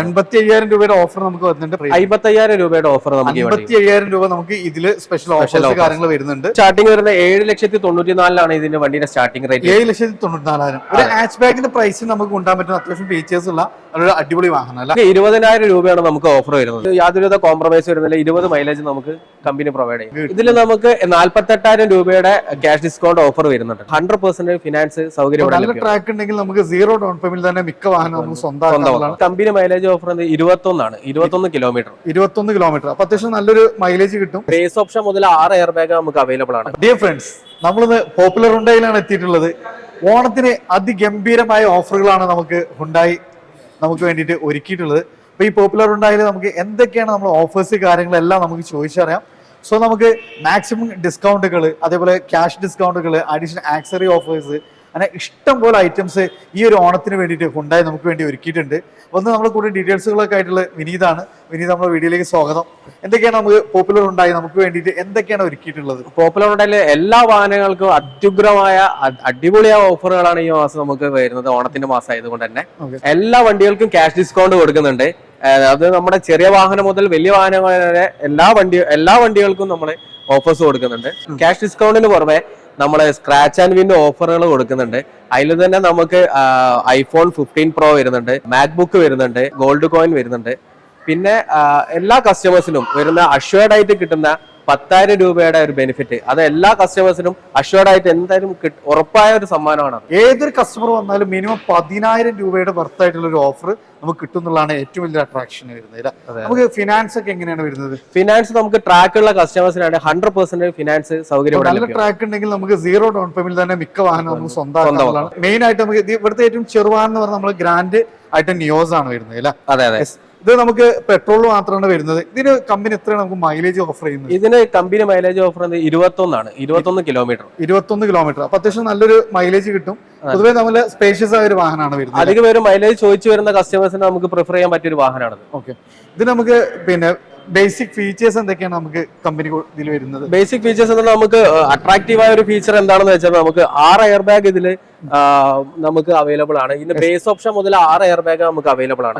എൺപത്തി അയ്യായിരം രൂപയുടെ ഓഫർ നമുക്ക് വരുന്നുണ്ട് അമ്പത്തയ്യായിരം രൂപയുടെ ഓഫർ നമുക്ക് അമ്പത്തി അയ്യായിരം രൂപ നമുക്ക് ഇതിൽ സ്പെഷ്യൽ ഓഫർ. കാര്യങ്ങൾ വരുന്നുണ്ട്. സ്റ്റാർട്ടിംഗ് വരുന്ന ഏഴ് ലക്ഷത്തി തൊണ്ണൂറ്റി നാലിലാണ് ഇതിന്റെ വണ്ടിയുടെ സ്റ്റാർട്ടിംഗ് റേറ്റ് ഏഴ് ലക്ഷത്തി തൊണ്ണൂറ്റി നാലായിരം ഒരു ഹാച്ച് പ്രൈസ് നമുക്ക് കൊണ്ടുപോകാൻ പറ്റുന്ന അത്യാവശ്യം ഫീച്ചേഴ്സ് ഉള്ള ഒരു അടിപൊളി വാഹനം അല്ല? ഇരുപതിനായിരം രൂപയാണ് നമുക്ക് ഓഫർ വരുന്നത്. യാതൊരുവിധ കോംപ്രമൈസ് വരുന്നില്ല. ഇരുപത് മൈലേജ് നമുക്ക് കമ്പനി പ്രൊവൈഡ് ചെയ്യും. ഇതിൽ നമുക്ക് നാല്പത്തെട്ടായിരം രൂപയുടെ ക്യാഷ് ഡിസ്കൗണ്ട് ഓഫർ വരുന്നുണ്ട്. ഹൺഡ്രഡ് പെർസെന്റ് ഫിനാൻസ് സൗകര്യം ട്രാക്ക് ഉണ്ടെങ്കിൽ നമുക്ക് സീറോ ഡൗൺ പേയ്മെന്റ് തന്നെ മിക്ക വാഹനം നമുക്ക് സ്വന്തമാക്കാനുള്ളതാണ് കമ്പനി മൈലേജ് ഓഫർ ഇരുപത്തൊന്നാണ്. ഇരുപത്തൊന്ന് കിലോമീറ്റർ ഇരുപത്തൊന്ന് കിലോമീറ്റർ അപ്പൊ അത്യാവശ്യം നല്ലൊരു മൈലേജ് കിട്ടും. ബേസ് ഓപ്ഷൻ മുതൽ ആറ് എയർ ബാഗ് നമുക്ക് അവൈലബിൾ ആണ്. ഡിയർ ഫ്രണ്ട്സ് നമ്മളിന്ന് പോപ്പുലർ ഹുണ്ടായിലാണ് എത്തിയിട്ടുള്ളത്. ഓണത്തിന് അതിഗംഭീരമായ ഓഫറുകളാണ് നമുക്ക് ഹുണ്ടായി നമുക്ക് വേണ്ടിയിട്ട് ഒരുക്കിയിട്ടുള്ളത്. അപ്പൊ ഈ പോപ്പുലർ ഹുണ്ടായിൽ നമുക്ക് എന്തൊക്കെയാണ് നമ്മൾ ഓഫേഴ്സ് കാര്യങ്ങളെല്ലാം നമുക്ക് ചോദിച്ചറിയാം. സോ നമുക്ക് മാക്സിമം ഡിസ്കൗണ്ടുകൾ അതേപോലെ ക്യാഷ് ഡിസ്കൗണ്ടുകൾ അഡീഷണൽ ആക്സറി ഓഫേഴ്സ് അങ്ങനെ ഇഷ്ടം പോലെ ഐറ്റംസ് ഈ ഒരു ഓണത്തിന് വേണ്ടിയിട്ട് ഉണ്ടായി നമുക്ക് വേണ്ടി ഒരുക്കിയിട്ടുണ്ട്. ഒന്ന് നമ്മൾ കൂടുതൽ ഡീറ്റെയിൽസുകളൊക്കെ ആയിട്ടുള്ള വിനീതാണ്. വിനീത് നമ്മുടെ വീഡിയോയിലേക്ക് സ്വാഗതം. എന്തൊക്കെയാണ് നമുക്ക് പോപ്പുലർ ഉണ്ടായി? നമുക്ക് വേണ്ടിയിട്ട് എന്തൊക്കെയാണ് ഒരുക്കിയിട്ടുള്ളത്? പോപ്പുലർ ഉണ്ടായാലും എല്ലാ വാഹനങ്ങൾക്കും അത്യുഗ്രമായ അടിപൊളിയ അടിപൊളിയായ ഓഫറുകളാണ് ഈ മാസം നമുക്ക് വരുന്നത് ഓണത്തിന്റെ മാസം ആയതുകൊണ്ട് തന്നെ. എല്ലാ വണ്ടികൾക്കും ക്യാഷ് ഡിസ്കൗണ്ട് കൊടുക്കുന്നുണ്ട്. അത് നമ്മുടെ ചെറിയ വാഹനം മുതൽ വലിയ വാഹനങ്ങൾ വരെ എല്ലാ വണ്ടി എല്ലാ വണ്ടികൾക്കും നമ്മൾ ഓഫേഴ്സ് കൊടുക്കുന്നുണ്ട്. ക്യാഷ് ഡിസ്കൗണ്ടിന് പുറമെ നമ്മൾ സ്ക്രാച്ച് ആൻഡ് വിൻ ഓഫറുകൾ കൊടുക്കുന്നുണ്ട്. അതിൽ തന്നെ നമുക്ക് ഐഫോൺ ഫിഫ്റ്റീൻ പ്രോ വരുന്നുണ്ട് മാക്ബുക്ക് വരുന്നുണ്ട് ഗോൾഡ് കോയിൻ വരുന്നുണ്ട്. പിന്നെ എല്ലാ കസ്റ്റമേഴ്സിനും വരുന്ന അഷ്വേർഡ് ആയിട്ട് കിട്ടുന്ന പത്തായിരം രൂപയുടെ ഒരു ബെനിഫിറ്റ് അത് എല്ലാ കസ്റ്റമേഴ്സിനും അഷ്വേർഡ് ആയിട്ട് എന്തായാലും ഉറപ്പായ ഒരു സമ്മാനമാണ് ഏതൊരു കസ്റ്റമർ വന്നാലും മിനിമം പതിനായിരം രൂപയുടെ വർത്ത് ആയിട്ടുള്ള ഒരു ഓഫർ നമുക്ക് കിട്ടും എന്നുള്ളതാണ് ഏറ്റവും വലിയ അട്രാക്ഷൻ വരുന്നത് നമുക്ക് ഫിനാൻസ് ഒക്കെ എങ്ങനെയാണ് വരുന്നത്? ഫിനാൻസ് നമുക്ക് ട്രാക്ക് ഉള്ള കസ്റ്റമേഴ്സിനാണ് ഹൺഡ്രഡ് പെർസെന്റ് ഫിനാൻസ് സൗകര്യം നല്ല ട്രാക്ക് ഉണ്ടെങ്കിൽ നമുക്ക് സീറോ ഡൗൺ പേയ്മെന്റ് തന്നെ മിക്ക വാഹനം നമുക്ക് സ്വന്തം മെയിൻ ആയിട്ട് നമുക്ക് ഇവിടുത്തെ ഏറ്റവും ചെറുവാഹനം എന്ന് പറഞ്ഞാൽ നമ്മൾ ഗ്രാൻഡ് ആയിട്ട് നിയോസ് ആണ് വരുന്നത് അല്ലേ? അതെ അതെ. ഇത് നമുക്ക് പെട്രോൾ മാത്രമാണ് വരുന്നത്. ഇതിന് കമ്പനി എത്രയാണ് നമുക്ക് മൈലേജ് ഓഫർ ചെയ്യുന്നത്? ഇതിന് കമ്പനി മൈലേജ് ഓഫർ ചെയ്യുന്നത് ഇരുപത്തൊന്നാണ്. ഇരുപത്തൊന്ന് കിലോമീറ്റർ ഇരുപത്തൊന്ന് കിലോമീറ്റർ അപ്പൊ അത്യാവശ്യം നല്ലൊരു മൈലേജ് കിട്ടും. പൊതുവെ നമ്മൾ സ്പേഷ്യസ് ആയ ഒരു വാഹനമാണ് വരുന്നത്. അധികം പേര് മൈലേജ് ചോദിച്ചു വരുന്ന കസ്റ്റമേഴ്സിന് നമുക്ക് പ്രിഫർ ചെയ്യാൻ പറ്റിയ ഒരു വാഹനമാണ് ഓക്കെ. ഇത് നമുക്ക് പിന്നെ ബേസിക് ഫീച്ചേഴ്സ് എന്തൊക്കെയാണ് നമുക്ക് കമ്പനി ഇതിൽ വരുന്നത്? ബേസിക് ഫീച്ചേഴ്സ് എന്ന് നമുക്ക് അട്രാക്റ്റീവ് ആയ ഒരു ഫീച്ചർ എന്താണെന്ന് വെച്ചാൽ നമുക്ക് ആറ് എയർ ബാഗ് ഇതിൽ നമുക്ക് അവൈലബിൾ ആണ്. ഇതിന്റെ ബേസ് ഓപ്ഷൻ മുതൽ ആറ് എയർ ബാഗ് നമുക്ക് അവൈലബിൾ ആണ്.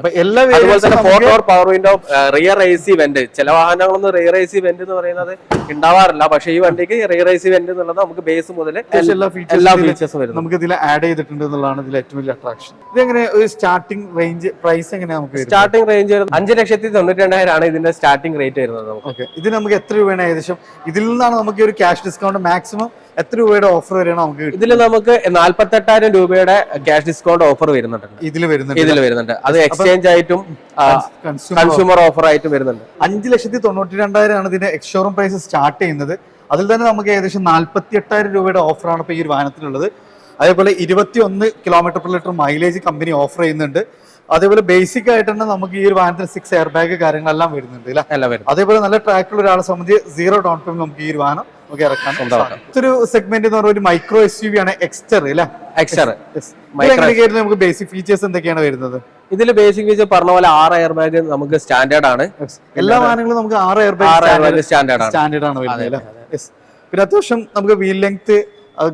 അതുപോലെ തന്നെ four door power window rear A C vent ചില വാഹനങ്ങളൊന്നും റിയർ എ സി വെന്റ് എന്ന് പറയുന്നത് ഉണ്ടാവാറില്ല. പക്ഷേ ഈ വണ്ടിക്ക് റിയർ എ സി വെന്റ് എന്നുള്ളത് നമുക്ക് ബേസ് മുതൽ എല്ലാ ഫീച്ചേഴ്സും വരുന്നു നമുക്ക് ഇതിൽ ആഡ് ചെയ്തിട്ടുണ്ട് എന്നുള്ളതാണ് ഇതിൽ ഏറ്റവും വലിയ അട്രാക്ഷൻ ഇതെങ്ങനെ ഒരു സ്റ്റാർട്ടിംഗ് റേഞ്ച് പ്രൈസ് എങ്ങനെയാ നമുക്ക് സ്റ്റാർട്ടിംഗ് റേഞ്ച് വരുന്നത് അഞ്ച് ലക്ഷത്തി തൊണ്ണൂറ്റി രണ്ടായിരം ആണ് ഇതിന്റെ സ്റ്റാർട്ടിംഗ് റേറ്റ് വരുന്നത് നമുക്ക്. ഇത് നമുക്ക് എത്ര രൂപയാണ് ഏകദേശം? ഇതിൽ നിന്നാണ് നമുക്ക് ഒരു ക്യാഷ് ഡിസ്കൗണ്ട് മാക്സിമം എത്ര രൂപയുടെ ഓഫർ വരെയാണ് നമുക്ക് ഇതിൽ ഇതിൽ നമുക്ക് നാല്പത്തെട്ടായിരം രൂപയുടെ ക്യാഷ് ഡിസ്കൗണ്ട് ഓഫർ വരുന്നുണ്ട്. ഇതിൽ വരുന്നുണ്ട് ഇതിൽ വരുന്നുണ്ട്. അത് എക്സ്ചേഞ്ച് ആയിട്ടും കൺസ്യൂമർ ഓഫർ ആയിട്ടും വരുന്നുണ്ട്. അഞ്ച് ലക്ഷത്തി തൊണ്ണൂറ്റി രണ്ടായിരം ആണ് ഇതിന്റെ എക്സ്ഷോറൂം പ്രൈസ് സ്റ്റാർട്ട് ചെയ്യുന്നത്. അതിൽ തന്നെ നമുക്ക് ഏകദേശം നാല്പത്തി എട്ടായിരം രൂപയുടെ ഓഫറാണ് ഇപ്പോൾ ഈ ഒരു വാഹനത്തിലുള്ളത്. അതേപോലെ ഇരുപത്തി ഒന്ന് kilometre per litre mileage company offer ചെയ്യുന്നുണ്ട്. അതേപോലെ ബേസിക് ആയിട്ട് തന്നെ നമുക്ക് ഈ ഒരു വാഹനത്തിന് സിക്സ് എയർ ബാഗ് കാര്യങ്ങളെല്ലാം വരുന്നുണ്ട് അല്ലേ? അല്ല വരും അതേപോലെ നല്ല ട്രാക്കുള്ള ഒരാളെ സംബന്ധിച്ച് സീറോ ഡൗൺ പേയ്മെന്റ് നമുക്ക് ഈ ഒരു വാഹനം നമുക്ക് ഇറക്കാൻ. മറ്റൊരു സെഗ്മെന്റ് എന്ന് പറഞ്ഞ ഒരു മൈക്രോ എസ് യു വി ആണ് എക്സ്റ്റർ അല്ലേ? എക്സ്റ്റർ നമുക്ക് ബേസിക് ഫീച്ചേഴ്സ് എന്തൊക്കെയാണ് വരുന്നത്? ഇതിൽ ബേസിക് ഫീച്ചർ പറഞ്ഞ പോലെ ആറ് എയർ ബാഗ് നമുക്ക് സ്റ്റാൻഡേർഡ് ആണ്. എല്ലാ വാഹനങ്ങളും നമുക്ക് ആറ് എയർ ബാഗ് സ്റ്റാൻഡേർഡ് സ്റ്റാൻഡേർഡ് ആണ്. വരുന്നത് പിന്നെ അത്യാവശ്യം നമുക്ക് വീൽ ലെങ്ത്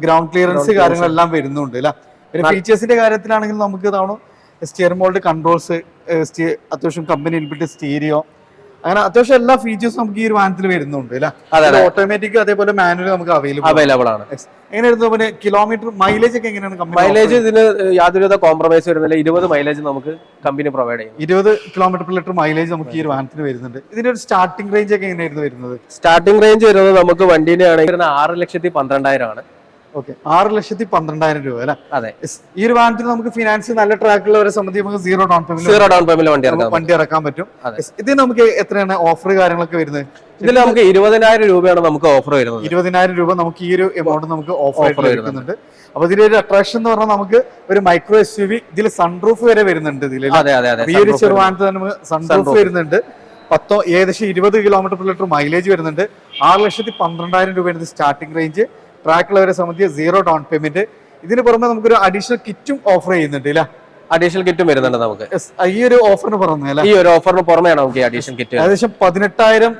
ഗ്രൗണ്ട് ക്ലിയറൻസ് കാര്യങ്ങളെല്ലാം വരുന്നുണ്ട് അല്ലേ? പിന്നെ ഫീച്ചേഴ്സിന്റെ കാര്യത്തിലാണെങ്കിൽ നമുക്ക് ഇതാണ്? സ്റ്റിയറിംഗ് മോൾഡ് കൺട്രോൾസ് അത്യാവശ്യം കമ്പനി ഇൻബിൽറ്റ് സ്റ്റീരിയോ അങ്ങനെ അത്യാവശ്യം എല്ലാ ഫീച്ചേഴ്സും നമുക്ക് ഈ ഒരു വാഹനത്തിൽ വരുന്നുണ്ട് അല്ലെ? ഓട്ടോമാറ്റിക് അതേപോലെ മാനുവൽ നമുക്ക് അവൈലബിൾ അവൈലബിൾ ആണ്. എങ്ങനെയായിരുന്നു പിന്നെ കിലോമീറ്റർ മൈലേജ് ഒക്കെ എങ്ങനെയാണ് മൈലേജ് ഇതിന് യാതൊരുവിധ കോംപ്രമൈസ് വരുന്നില്ല. ഇരുപത് മൈലേജ് നമുക്ക് കമ്പനി പ്രൊവൈഡ് ചെയ്യും ഇരുപത് കിലോമീറ്റർ പെർ ലിറ്റർ മൈലേജ് നമുക്ക് ഈ ഒരു വാഹനത്തിന് വരുന്നുണ്ട്. ഇതിന്റെ ഒരു സ്റ്റാർട്ടിംഗ് റേഞ്ച് ഒക്കെ എങ്ങനെയായിരുന്നു വരുന്നത്? സ്റ്റാർട്ടിംഗ് റേഞ്ച് വരുന്നത് നമുക്ക് വണ്ടീനെ ആണെങ്കിൽ ആറ് ലക്ഷത്തി പന്ത്രണ്ടായിരം ആണ്. ഓക്കെ. ആറ് ലക്ഷത്തി പന്ത്രണ്ടായിരം രൂപ അല്ലെ? അതെ. ഈ ഒരു വാഹനത്തിന് നമുക്ക് ഫിനാൻസ് നല്ല ട്രാക്കുള്ളവരെ സംബന്ധിച്ച് നമുക്ക് zero down payment zero down payment വണ്ടി ഇറക്കാം വണ്ടി ഇറക്കാൻ പറ്റും. ഇതിന് ഇത് നമുക്ക് എത്രയാണ് ഓഫർ കാര്യങ്ങളൊക്കെ വരുന്നത്? ഇതിൽ നമുക്ക് ഇരുപതിനായിരം രൂപയാണ് നമുക്ക് ഓഫർ വരുന്നത്. ഇരുപതിനായിരം രൂപ നമുക്ക് ഈ ഒരു എമൗണ്ട് നമുക്ക് ഓഫർ വരുന്നുണ്ട്. അപ്പൊ ഇതിന്റെ ഒരു അട്രാക്ഷൻ എന്ന് പറഞ്ഞാൽ നമുക്ക് ഒരു മൈക്രോ എസ് യു വി ഇതിൽ സൺറൂഫ് വരെ വരുന്നുണ്ട് ഇതിൽ ഈ ഒരു ചെറുവാനത്ത് തന്നെ നമുക്ക് സൺറൂഫ് വരുന്നുണ്ട്. പത്തോ ഏകദേശം ഇരുപത് കിലോമീറ്റർ പെർ ലിറ്റർ മൈലേജ് വരുന്നുണ്ട്. ആറ് ലക്ഷത്തി പന്ത്രണ്ടായിരം രൂപയാണ് സ്റ്റാർട്ടിംഗ് റേഞ്ച് ട്രാക്കുള്ളവരെ സംബന്ധിച്ച് സീറോ ഡൗൺ പേയ്മെന്റ് ഇതിന് പുറമെ നമുക്കൊരു അഡീഷണൽ കിറ്റും ഓഫർ ചെയ്യുന്നുണ്ട് ഇല്ല? അഡീഷണൽ കിറ്റും വരുന്നുണ്ട് നമുക്ക്. ഈ ഒരു ഓഫറിന് പുറമെ ഈ ഒരു ഓഫറിന് പുറമെയാണ് നമുക്ക് അഡീഷണൽ കിറ്റ് ഏകദേശം പതിനെട്ടായിരം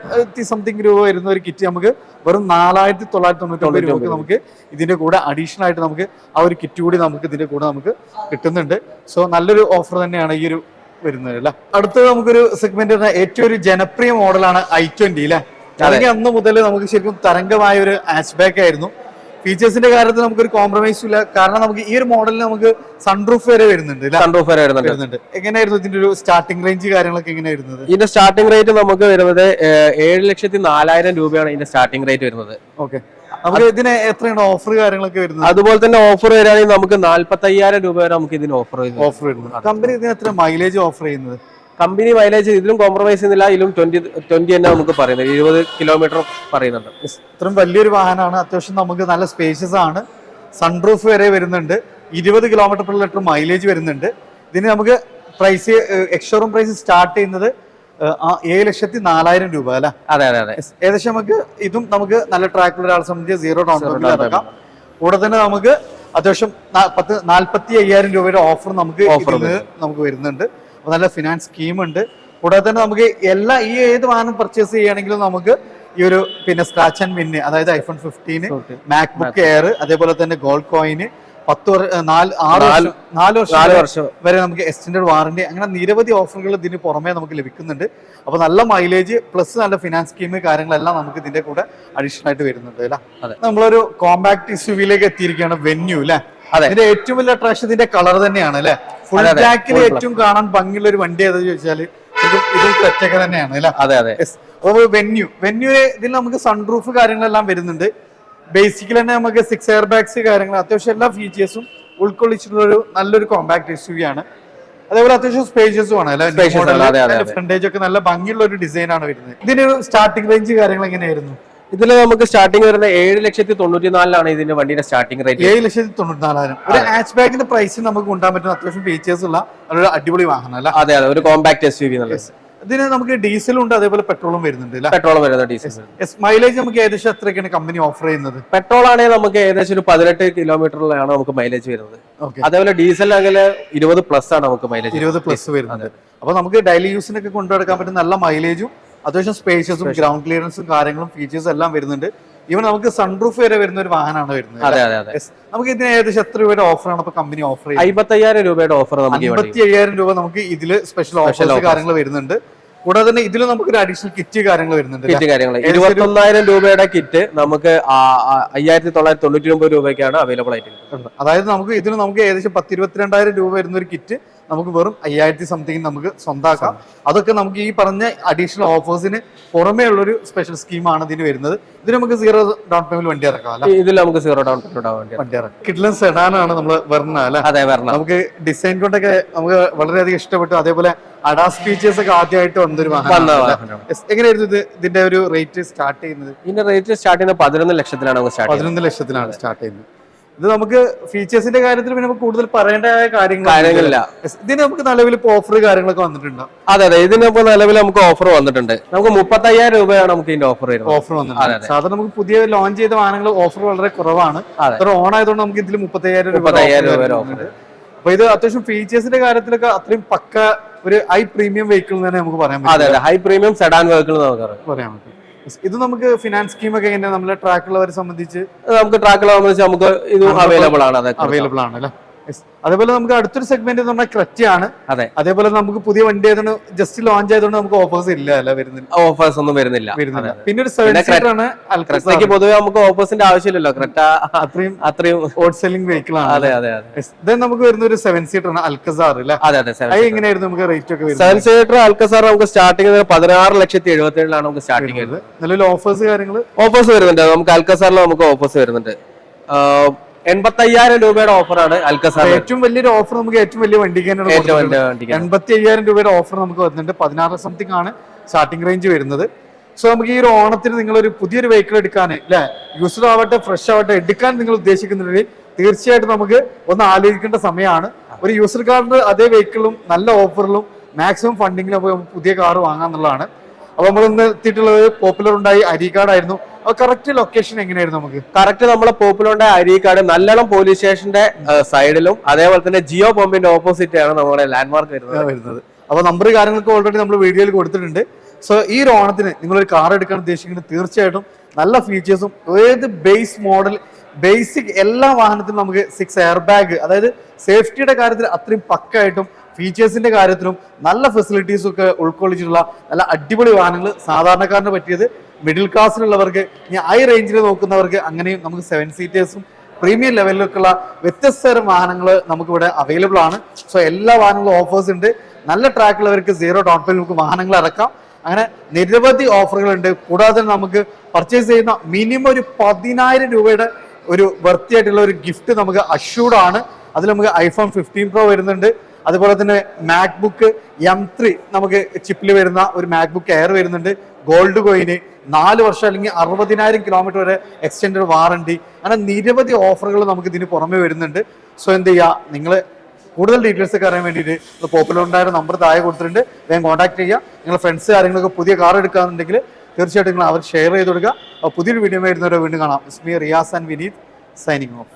സംതിങ് രൂപ വരുന്ന ഒരു കിറ്റ് നമുക്ക് വെറും നാലായിരത്തി തൊള്ളായിരത്തി തൊണ്ണൂറ്റി രൂപക്ക് നമുക്ക് ഇതിന്റെ കൂടെ അഡീഷണൽ ആയിട്ട് നമുക്ക് ആ ഒരു കിറ്റ് കൂടി നമുക്ക് ഇതിന്റെ കൂടെ നമുക്ക് കിട്ടുന്നുണ്ട്. സോ നല്ലൊരു ഓഫർ തന്നെയാണ് ഈ ഒരു വരുന്നത് അല്ല? അടുത്തത് നമുക്കൊരു സെഗ്മെന്റ് ഏറ്റവും ഒരു ജനപ്രിയ മോഡലാണ് ഐ ട്വന്റി അല്ലെ അല്ലെങ്കിൽ അന്ന് മുതൽ നമുക്ക് ശരിക്കും തരംഗമായ ഒരു ആച്ച് ബാക്ക് ആയിരുന്നു. ഫീച്ചേഴ്സിന്റെ കാര്യത്തിൽ നമുക്കൊരു കോംപ്രമൈസ് ഇല്ല. കാരണം നമുക്ക് ഈ ഒരു മോഡലിൽ നമുക്ക് സൺറൂഫ് വരെ വരുന്നുണ്ട് സൺറൂഫ് വരെ വരുന്നുണ്ട്. എങ്ങനെയായിരുന്നു ഇതിന്റെ ഒരു സ്റ്റാർട്ടിംഗ് റേഞ്ച് കാര്യങ്ങളൊക്കെ എങ്ങനെയായിരുന്നു ഇതിന്റെ സ്റ്റാർട്ടിംഗ് റേറ്റ് നമുക്ക് വരുന്നത് ഏഴ് ലക്ഷത്തി നാലായിരം രൂപയാണ് ഇതിന്റെ സ്റ്റാർട്ടിംഗ് റേറ്റ് വരുന്നത്. ഓക്കെ നമുക്ക് ഇതിന് എത്രയാണ് ഓഫർ കാര്യങ്ങളൊക്കെ വരുന്നത്? അതുപോലെ തന്നെ ഓഫർ വരികയാണെങ്കിൽ നമുക്ക് നാല്പത്തി അയ്യായിരം രൂപ വരെ നമുക്ക് ഇതിന് ഓഫർ ഓഫർ വരുന്നത് കമ്പനി ഇതിന് എത്ര മൈലേജ് ഓഫർ ചെയ്യുന്നത്? കമ്പനി മൈലേജ് ഇതിലും കോംപ്രമൈസ് ചെയ്യുന്നില്ല. ഇതിലും ട്വന്റി ട്വന്റി തന്നെ നമുക്ക് പറയുന്നത്. ഇരുപത് കിലോമീറ്റർ പറയുന്നുണ്ട്. ഇത്രയും വലിയൊരു വാഹനമാണ്. അത്യാവശ്യം നമുക്ക് നല്ല സ്പേഷ്യസ് ആണ്. സൺറൂഫ് വരെ വരുന്നുണ്ട്. ഇരുപത് കിലോമീറ്റർ പെർ ലിറ്റർ മൈലേജ് വരുന്നുണ്ട്. ഇതിന് നമുക്ക് പ്രൈസ് എക്സ്ഷോറൂം പ്രൈസ് സ്റ്റാർട്ട് ചെയ്യുന്നത് ഏഴ് ലക്ഷത്തി നാലായിരം രൂപ അല്ലെ? അതെ അതെ അതെ. ഏകദേശം നമുക്ക് ഇതും നമുക്ക് നല്ല ട്രാക്കിൽ ഒരാളെ സംബന്ധിച്ച് സീറോ ഡൗൺ പേയ്മെന്റ് ഇറക്കാം കൂടെ തന്നെ നമുക്ക് അത്യാവശ്യം പത്ത് നാല്പത്തി അയ്യായിരം രൂപയുടെ ഓഫർ നമുക്ക് ഓഫർ നമുക്ക് വരുന്നുണ്ട്. നല്ല ഫിനാൻസ് സ്കീമുണ്ട് കൂടാതെ തന്നെ നമുക്ക് എല്ലാ ഈ ഏത് വാഹനം പർച്ചേസ് ചെയ്യുകയാണെങ്കിലും നമുക്ക് ഈ ഒരു പിന്നെ സ്ക്രാച്ച് ആൻഡ് വിന്ന് അതായത് iPhone fifteen Okay. MacBook air അതേപോലെ തന്നെ ഗോൾഡ് കോയിന് പത്ത് നാല് ആറ് നാല്- വർഷം നാല് വർഷം വരെ നമുക്ക് എക്സ്റ്റൻഡ് വാറന്റി അങ്ങനെ നിരവധി ഓഫറുകൾ ഇതിന് പുറമേ നമുക്ക് ലഭിക്കുന്നുണ്ട്. അപ്പൊ നല്ല മൈലേജ് പ്ലസ് നല്ല ഫിനാൻസ് സ്കീം കാര്യങ്ങളെല്ലാം നമുക്ക് ഇതിന്റെ കൂടെ അഡീഷണൽ ആയിട്ട് വരുന്നുണ്ട് അല്ലേ. നമ്മളൊരു കോമ്പാക്ട് ഇസ്യൂവിലേക്ക് എത്തിയിരിക്കുകയാണ് വെന്യൂ അല്ലെ അതെ. ഇതിന്റെ ഏറ്റവും വലിയ അട്രാക്ഷൻ ഇതിന്റെ കളർ തന്നെയാണ് അല്ലെ? ഫുൾ. ബ്ലാക്കിൽ ഏറ്റവും കാണാൻ ഭംഗിയുള്ള ഒരു വണ്ടി ഏതാ ചോദിച്ചാൽ ഇത് ഇത് തന്നെയാണ് അല്ലേ? അതെ അതെ. അപ്പോൾ വെന്യൂ വെന്യൂര് ഇതിൽ നമുക്ക് സൺറൂഫ് കാര്യങ്ങളെല്ലാം വരുന്നുണ്ട്. ബേസിക്കലി തന്നെ നമുക്ക് സിക്സ് എയർ ബാഗ്സ് കാര്യങ്ങൾ അത്യാവശ്യം എല്ലാ ഫീച്ചേഴ്സും ഉൾക്കൊള്ളിച്ചിട്ടുള്ള ഒരു നല്ലൊരു കോമ്പാക്ട് എസ് യു ആണ്. അതേപോലെ അത്യാവശ്യം സ്പേഷ്യസും ആണ്. ഫ്രണ്ടേജ് ഒക്കെ നല്ല ഭംഗിയുള്ള ഒരു ഡിസൈൻ ആണ് വരുന്നത്. ഇതിന്റെ ഒരു സ്റ്റാർട്ടിംഗ് റേഞ്ച് കാര്യങ്ങൾ എങ്ങനെയായിരുന്നു ഇതിൽ നമുക്ക് സ്റ്റാർട്ടിംഗ് വരുന്ന ഏഴ് ലക്ഷത്തി തൊണ്ണൂറ്റി നാലിലാണ് ഇതിന്റെ വണ്ടിയുടെ സ്റ്റാർട്ടിംഗ് റേറ്റ് ഏഴ് ലക്ഷത്തി തൊണ്ണൂറ്റി നാലായിരം ഒരു ഹാച്ച് ബാക്കിന്റെ പ്രൈസ് നമുക്ക് കൊണ്ടുപോകാൻ പറ്റുന്ന അത്യാവശ്യം ഫീച്ചേഴ്സ് ഉള്ള നല്ലൊരു അടിപൊളി വാഹനം അല്ല? അതെ അതെ. ഒരു കോമ്പാക്ട് എസ് യു വി ഇതിന് നമുക്ക് ഡീസലും ഉണ്ട് അതേപോലെ പെട്രോളും വരുന്നുണ്ട് പെട്രോൾ വരുന്ന ഡീസൽ മൈലേജ് നമുക്ക് ഏകദേശം എത്രയൊക്കെയാണ് കമ്പനി ഓഫർ ചെയ്യുന്നത്? പെട്രോൾ ആണെങ്കിൽ നമുക്ക് ഏകദേശം ഒരു പതിനെട്ട് കിലോമീറ്ററിലാണ് നമുക്ക് മൈലേജ് വരുന്നത്. അതേപോലെ ഡീസൽ ആണെങ്കിൽ ഇരുപത് പ്ലസ് ആണ് നമുക്ക് മൈലേജ് ഇരുപത് പ്ലസ് വരുന്നത്. അപ്പൊ നമുക്ക് ഡെയിലി യൂസിനൊക്കെ കൊണ്ടുനടക്കാൻ പറ്റുന്ന നല്ല മൈലേജും അത്യാവശ്യം സ്പേഷ്യസും ഗ്രൗണ്ട് ക്ലിയറൻസും കാര്യങ്ങളും ഫീച്ചേഴ്സ് എല്ലാം വരുന്നുണ്ട്. ഈവൻ നമുക്ക് സൺറൂഫ് വരെ വരുന്ന ഒരു വാഹനമാണ് വരുന്നത് അതെ അതെ അതെ. നമുക്ക് ഇതിന് ഏകദേശം എത്ര രൂപയുടെ ഓഫറാണ് ഇപ്പൊ കമ്പനി ഓഫർ ചെയ്യുന്നത്? അമ്പത്തയ്യായിരം രൂപയുടെ ഓഫർ നമുക്ക് അമ്പത്തി അയ്യായിരം രൂപ നമുക്ക് ഇതിൽ സ്പെഷ്യൽ ഓഫർ കാര്യങ്ങൾ വരുന്നുണ്ട്. കൂടാതെ തന്നെ ഇതിൽ നമുക്ക് ഒരു അഡീഷണൽ കിറ്റ് കാര്യങ്ങൾ വരുന്നുണ്ട് കിറ്റ് കാര്യങ്ങൾ. ഇരുപത്തൊന്നായിരം രൂപയുടെ കിറ്റ് നമുക്ക് അയ്യായിരത്തി തൊള്ളായിരത്തി തൊണ്ണൂറ്റി ഒമ്പത് രൂപയ്ക്കാണ് അവൈലബിൾ ആയിട്ട്. അതായത് നമുക്ക് ഇതിൽ നമുക്ക് ഏകദേശം പത്ത് ഇരുപത്തിരണ്ടായിരം രൂപ വരുന്ന ഒരു കിറ്റ് നമുക്ക് വെറും അയ്യായിരത്തി സംതിങ് നമുക്ക് സ്വന്താക്കാം. അതൊക്കെ നമുക്ക് ഈ പറഞ്ഞ അഡീഷണൽ ഓഫേഴ്സിന് പുറമേ ഉള്ളൊരു സ്പെഷ്യൽ സ്കീമാണ് ഇതിന് വരുന്നത്. ഇത് നമുക്ക് സീറോ ഡൗൺ പേയ്മെന്റ് വണ്ടി ഇറക്കാം അല്ല? ഇതിൽ നമുക്ക് സീറോ ഡൗൺ പേയ്മെന്റ് വേണ്ടി. ഇറക്കാം. കിഡ്ലൻ സെഡാനാണ് നമ്മൾ വരുന്നത് അല്ലെ? അതെ നമുക്ക് ഡിസൈൻ കൊണ്ടൊക്കെ നമുക്ക് വളരെയധികം ഇഷ്ടപ്പെട്ടു. അതേപോലെ അഡാസ് ഫീച്ചേഴ്സ് ഒക്കെ ആദ്യമായിട്ട് വന്നൊരു എങ്ങനെയായിരുന്നു ഇത്? ഇതിന്റെ ഒരു റേറ്റ് സ്റ്റാർട്ട് ചെയ്യുന്നത്? ഇതിന്റെ റേറ്റ് സ്റ്റാർട്ട് ചെയ്യുന്നത് പതിനൊന്ന് ലക്ഷത്തിലാണ് പതിനൊന്ന് ലക്ഷത്തിലാണ് സ്റ്റാർട്ട് ചെയ്യുന്നത്. ഇത് നമുക്ക് ഫീച്ചേഴ്സിന്റെ കാര്യത്തിൽ പിന്നെ നമുക്ക് കൂടുതൽ പറയേണ്ട കാര്യങ്ങളില്ല. ഇതിന് നമുക്ക് നിലവിൽ ഓഫർ കാര്യങ്ങളൊക്കെ വന്നിട്ടുണ്ട്? അതെ അതെ. ഇതിനിപ്പോ നിലവിൽ നമുക്ക് ഓഫർ വന്നിട്ടുണ്ട്. നമുക്ക് മുപ്പത്തയ്യായിരം രൂപയാണ് നമുക്ക് ഇതിന്റെ ഓഫർ വരുന്നത്. ഓഫർ വന്നിട്ടുണ്ട്. സാധാരണ നമുക്ക് പുതിയ ലോഞ്ച് ചെയ്ത വാഹനങ്ങൾ ഓഫർ വളരെ കുറവാണ്. ഓൺ ആയതുകൊണ്ട് നമുക്ക് ഇതിൽ മുപ്പത്തയ്യായിരം രൂപ 35,000 രൂപയുടെ offer. അപ്പൊ ഇത് അത്യാവശ്യം ഫീച്ചേഴ്സിന്റെ കാര്യത്തിലൊക്കെ അത്രയും പക്ക ഒരു ഹൈ പ്രീമിയം വെഹിക്കിൾ തന്നെ നമുക്ക് പറയാൻ അതെ പറ്റും അതെ ഹൈ പ്രീമിയം സെഡാൻ വെഹിക്കിൾ നമുക്ക്. പറയാൻ പറ്റും. ഇത് നമുക്ക് ഫിനാൻസ് സ്കീം ഒക്കെ എങ്ങനെയാണ് നമ്മളെ ട്രാക്കുള്ളവരെ സംബന്ധിച്ച് നമുക്ക് ട്രാക്കുള്ളവരെ സംബന്ധിച്ച് നമുക്ക് ഇത് അവൈലബിൾ ആണ് അവൈലബിൾ ആണ് അല്ലേ. അതേപോലെ നമുക്ക് അടുത്തൊരു സെഗ്മെന്റ് എന്ന് പറഞ്ഞാൽ ക്രറ്റയാണ്. അതെ. അതേപോലെ നമുക്ക് പുതിയ വണ്ടി ആയതുകൊണ്ട് ജസ്റ്റ് ലോഞ്ച് ആയതുകൊണ്ട് നമുക്ക് ഓഫേഴ്സ് ഇല്ല അല്ല വരുന്നില്ല. ഓഫേഴ്സ് ഒന്നും വരുന്നില്ല. വരുന്നില്ല. പിന്നെ ഒരു സെവൻ സീറ്റർ ആണ്. ക്രെറ്റയ്ക്ക് പൊതുവെ നമുക്ക് ഓഫേഴ്സിന്റെ ആവശ്യമില്ലല്ലോ. ക്രെറ്റ അത്രയും അത്രയും ഹോട്ട് സെല്ലിംഗ് വെഹിക്കിൾ ആണ് അതെ അതെ അതെ. നമുക്ക് വരുന്ന ഒരു സെവൻ സീറ്റർ ആണ് അൽക്കസാർ അല്ലെ? അതെ അതെ എങ്ങനെയായിരുന്നു നമുക്ക് റേറ്റ് ഒക്കെ സെവൻ സീറ്റർ അൽക്കസാർ നമുക്ക് സ്റ്റാർട്ടിംഗ് പതിനാറ് ലക്ഷത്തി എഴുപത്തി ഏഴിലാണ് നമുക്ക് സ്റ്റാർട്ടിംഗ് വരുന്നത്. നിലവിൽ ഓഫേഴ്സ് കാര്യങ്ങൾ ഓഫേഴ്സ് വരുന്നുണ്ട്. നമുക്ക് അൽക്കസാറിൽ നമുക്ക് ഓഫേഴ്സ് വരുന്നുണ്ട്. എൺപത്തയ്യായിരം രൂപയുടെ ഓഫറാണ് അൽക്കസാർ ഏറ്റവും വലിയൊരു ഓഫർ നമുക്ക് ഏറ്റവും വലിയ വണ്ടിക്ക് എൺപത്തി അയ്യായിരം രൂപയുടെ ഓഫർ നമുക്ക് വരുന്നുണ്ട്. പതിനാറ് സംതിങ് ആണ് സ്റ്റാർട്ടിംഗ് റേഞ്ച് വരുന്നത്. സോ നമുക്ക് ഈ ഒരു ഓണത്തിന് നിങ്ങൾ ഒരു പുതിയൊരു വെഹിക്കിൾ എടുക്കാൻ അല്ലെ യൂസ്ഡ് ആവട്ടെ ഫ്രഷ് ആവട്ടെ എടുക്കാൻ നിങ്ങൾ ഉദ്ദേശിക്കുന്നുണ്ടെങ്കിൽ തീർച്ചയായിട്ടും നമുക്ക് ഒന്ന് ആലോചിക്കേണ്ട സമയമാണ്. ഒരു യൂസർ കാറിന്റെ അതേ വെഹിക്കിളും നല്ല ഓഫറിലും മാക്സിമം ഫണ്ടിങ്ങിലും പുതിയ കാർ വാങ്ങാന്നുള്ളതാണ് അപ്പൊ നമ്മൾ ഇന്ന് എത്തിയിട്ടുള്ളത് പോപ്പുലർ ഉണ്ടായി അരിക്കാടായിരുന്നു അപ്പൊ കറക്റ്റ് ലൊക്കേഷൻ എങ്ങനെയായിരുന്നു നമുക്ക്? കറക്റ്റ് നമ്മളെ പോപ്പുലോണ്ട അരീക്കാട് നല്ലോണം പോലീസ് സ്റ്റേഷന്റെ സൈഡിലും അതേപോലെ തന്നെ ജിയോ പമ്പിന്റെ ഓപ്പോസിറ്റ് ആണ് നമ്മുടെ ലാൻഡ്മാർക്ക് വരുന്നത്. വരുന്നത്. അപ്പൊ നമ്പർ കാര്യങ്ങളൊക്കെ ഓൾറെഡി നമ്മൾ വീഡിയോയിൽ കൊടുത്തിട്ടുണ്ട്. സോ ഈ ഒരു ഓണത്തിന് ഒരു കാർ എടുക്കാൻ ഉദ്ദേശിക്കുന്നത് തീർച്ചയായിട്ടും നല്ല ഫീച്ചേഴ്സും ഏത് ബേസ് മോഡൽ ബേസിക് എല്ലാ വാഹനത്തിലും നമുക്ക് സിക്സ് എയർ ബാഗ് അതായത് സേഫ്റ്റിയുടെ കാര്യത്തിൽ അത്രയും പക്കായിട്ടും ഫീച്ചേഴ്സിന്റെ കാര്യത്തിലും നല്ല ഫെസിലിറ്റീസും ഒക്കെ ഉൾക്കൊള്ളിച്ചിട്ടുള്ള നല്ല അടിപൊളി വാഹനങ്ങൾ സാധാരണക്കാരന് പറ്റിയത് മിഡിൽ ക്ലാസ്സിലുള്ളവർക്ക് ഇനി ഹൈ റേഞ്ചിൽ നോക്കുന്നവർക്ക് അങ്ങനെയും നമുക്ക് സെവൻ സീറ്റേഴ്സും പ്രീമിയം ലെവലിലൊക്കെയുള്ള വ്യത്യസ്ത തരം വാഹനങ്ങൾ നമുക്കിവിടെ അവൈലബിൾ ആണ്. സോ എല്ലാ വാഹനങ്ങളും ഓഫേഴ്സ് ഉണ്ട്. നല്ല ട്രാക്കുള്ളവർക്ക് സീറോ ഡൗൺ പേയ്മെന്റ് നമുക്ക് വാഹനങ്ങൾ ഇറക്കാം അങ്ങനെ നിരവധി ഓഫറുകളുണ്ട് കൂടാതെ നമുക്ക് പർച്ചേസ് ചെയ്യുന്ന മിനിമം ഒരു പതിനായിരം രൂപയുടെ ഒരു വൃത്തിയായിട്ടുള്ള ഒരു ഗിഫ്റ്റ് നമുക്ക് അഷ്യൂർഡ് ആണ്. അതിൽ നമുക്ക് ഐഫോൺ ഫിഫ്റ്റീൻ പ്രോ വരുന്നുണ്ട്. അതുപോലെ തന്നെ മാക്ബുക്ക് എം ത്രീ നമുക്ക് ചിപ്പിൽ വരുന്ന ഒരു മാക്ബുക്ക് എയർ വരുന്നുണ്ട്. ഗോൾഡ് കോയിന് നാല് വർഷം അല്ലെങ്കിൽ അറുപതിനായിരം കിലോമീറ്റർ വരെ എക്സ്റ്റൻഡ് വാറണ്ടി അങ്ങനെ നിരവധി ഓഫറുകൾ നമുക്ക് ഇതിന് പുറമെ വരുന്നുണ്ട്. സോ എന്ത് ചെയ്യുക നിങ്ങൾ കൂടുതൽ ഡീറ്റെയിൽസ് ഒക്കെ അറിയാൻ വേണ്ടിയിട്ട് പോപ്പുലർ ഉണ്ടായ നമ്പർ താഴെ കൊടുത്തിട്ടുണ്ട്. വേഗം കോൺടാക്ട് ചെയ്യുക. നിങ്ങളുടെ ഫ്രണ്ട്സ് കാര്യങ്ങളൊക്കെ പുതിയ കാർ എടുക്കാന്നുണ്ടെങ്കിൽ തീർച്ചയായിട്ടും നിങ്ങൾ അവർ ഷെയർ ചെയ്ത് കൊടുക്കുക. പുതിയൊരു വീഡിയോ വരുന്നവരെ വീണ്ടും കാണാം. Ismi Riyas and Vineeth signing off